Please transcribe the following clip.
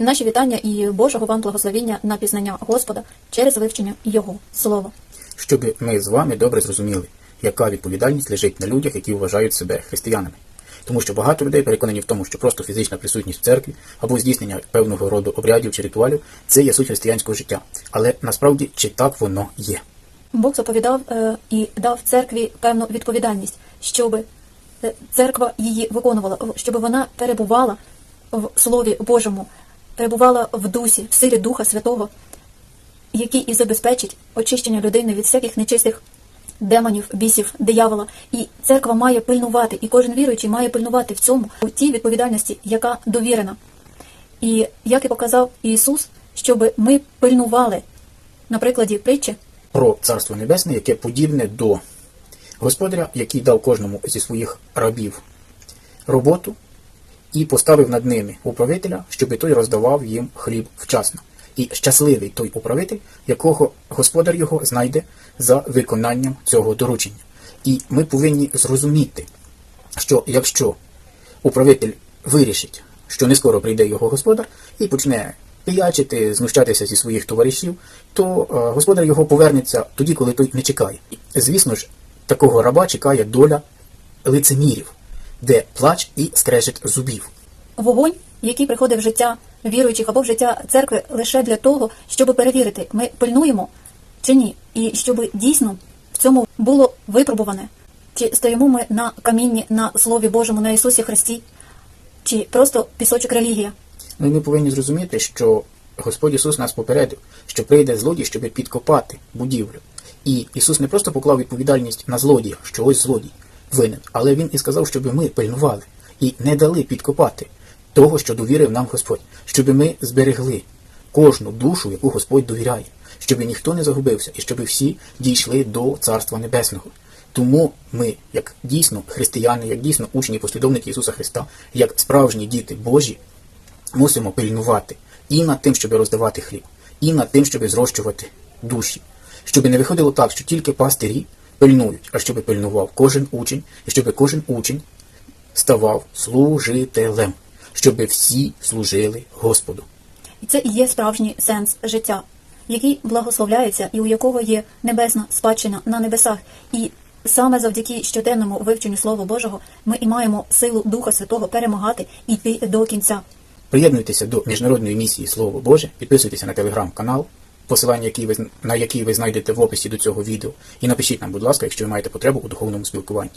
Наші вітання і Божого вам благословіння на пізнання Господа через вивчення Його слова. щоб ми з вами добре зрозуміли, яка відповідальність лежить на людях, які вважають себе християнами. Тому що багато людей переконані в тому, що просто фізична присутність в церкві або здійснення певного роду обрядів чи ритуалів це є суть християнського життя. Але насправді чи так воно є? Бог заповідав е, і дав церкві певну відповідальність, щоб е, церква її виконувала, щоб вона перебувала в Слові Божому, перебувала в дусі, в силі Духа Святого, який і забезпечить очищення людини від всяких нечистих демонів, бісів, диявола. І церква має пильнувати, і кожен віруючий має пильнувати в цьому у тій відповідальності, яка довірена. І як і показав Ісус, щоб ми пильнували на прикладі притчі. Про царство небесне, яке подібне до господаря, який дав кожному зі своїх рабів роботу і поставив над ними управителя, щоб той роздавав їм хліб вчасно. І щасливий той управитель, якого господар його знайде за виконанням цього доручення. І ми повинні зрозуміти, що якщо управитель вирішить, що не скоро прийде його господар і почне пиячити, знущатися зі своїх товаришів, то е, господар його повернеться тоді, коли той не чекає. Звісно ж, такого раба чекає доля лицемірів, де плач і скрежет зубів. вогонь, який приходить в життя віруючих або в життя церкви лише для того, щоб перевірити, ми пильнуємо чи ні, і щоб дійсно в цьому було випробуване, чи стоїмо ми на камінні, на Слові Божому, на Ісусі Христі, чи просто пісочок релігія. Ну і ми повинні зрозуміти, що Господь Ісус нас попередив, що прийде злодій, щоб підкопати будівлю. І Ісус не просто поклав відповідальність на злодія, що ось злодій винен, але Він і сказав, щоб ми пильнували і не дали підкопати того, що довірив нам Господь, щоб ми зберегли кожну душу, яку Господь довіряє, щоб ніхто не загубився і щоб всі дійшли до Царства Небесного. Тому ми, як дійсно християни, як дійсно учні послідовники Ісуса Христа, як справжні діти Божі, мусимо пильнувати і над тим, щоб роздавати хліб, і над тим, щоб зрощувати душі, щоб не виходило так, що тільки пастирі пильнують, а щоб пильнував кожен учень, і щоб кожен учень ставав служителем, щоб всі служили Господу. І це і є справжній сенс життя, який благословляється і у якого є небесна спадщина на небесах. І саме завдяки щоденному вивченню Слова Божого ми і маємо силу Духа Святого перемагати і йти до кінця. Приєднуйтеся до міжнародної місії Слово Боже, підписуйтеся на телеграм-канал, посилання які ви, на які ви знайдете в описі до цього відео, і напишіть нам, будь ласка, якщо ви маєте потребу у духовному спілкуванні.